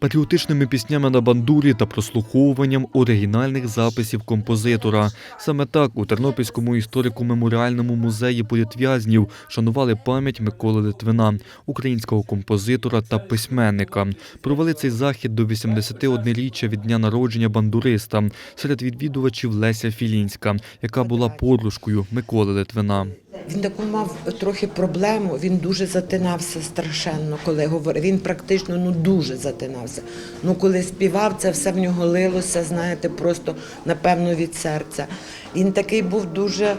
патріотичними піснями на бандурі та прослуховуванням оригінальних записів композитора. Саме так у Тернопільському історико-меморіальному музеї політв'язнів шанували пам'ять Миколи Литвина, українського композитора та письменника. Провели цей захід до 81-річчя від дня народження бандуриста. Серед відвідувачів Леся Філінська, яка була подружкою Миколи Литвина. Він таку мав трохи проблему. Він дуже затинався страшенно, коли говорив. Він практично ну дуже затинався. Ну коли співав, це все в нього лилося, знаєте, просто напевно від серця. Він такий був дуже,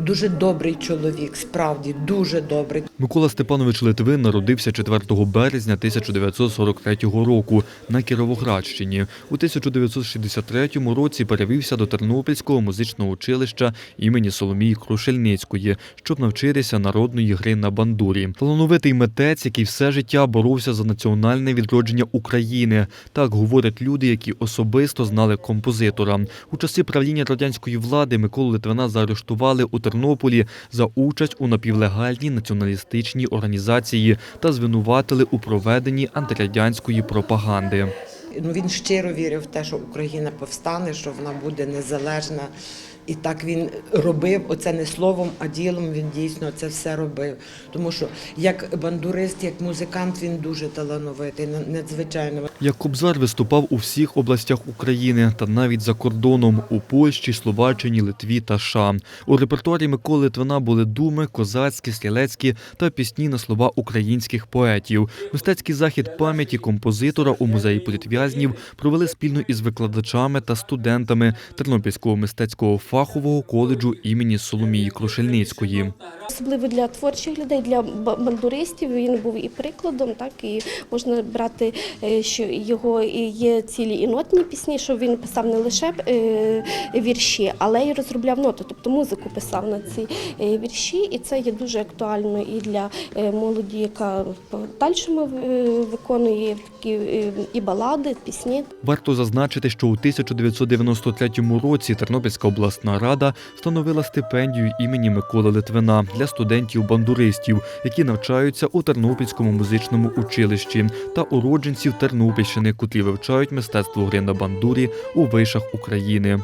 дуже добрий чоловік, справді дуже добрий. Микола Степанович Литвин народився 4 березня 1943 року на Кіровоградщині. У 1963 році перевівся до Тернопільського музичного училища імені Соломії Крушельницької, щоб навчитися народної гри на бандурі. Талановитий митець, який все життя боровся за національне відродження України. Так говорять люди, які особисто знали композитора. У часи правління радянської влади Миколу Литвина заарештували у Тернополі за участь у напівлегальній націоналістичній організації та звинуватили у проведенні антирадянської пропаганди. Ну він щиро вірив в те, що Україна повстане, що вона буде незалежна. І так він робив оце не словом, а ділом. Він дійсно це все робив. Тому що як бандурист, як музикант, він дуже талановитий, надзвичайно. Як Кобзар виступав у всіх областях України та навіть за кордоном у Польщі, Словаччині, Литві та США. У репертуарі Миколи Литвина були думи, козацькі, стрілецькі та пісні на слова українських поетів. Мистецький захід пам'яті композитора у музеї політв'язнів провели спільно із викладачами та студентами Тернопільського мистецького фахового коледжу імені Соломії Крушельницької. Особливо для творчих людей, для ба- бандуристів він був і прикладом, так і можна брати, е, що його і є цілі і нотні пісні, що він писав не лише е, вірші, але й розробляв ноти, тобто музику писав на ці е, вірші, і це є дуже актуально і для молоді, яка в подальшому виконує такі і балади, пісні. Варто зазначити, що у 1993 році Тернопільська обласна рада встановила стипендію імені Миколи Литвина для студентів-бандуристів, які навчаються у Тернопільському музичному училищі та уродженців Тернопільщини, котрі вивчають мистецтво гри на бандурі у вишах України.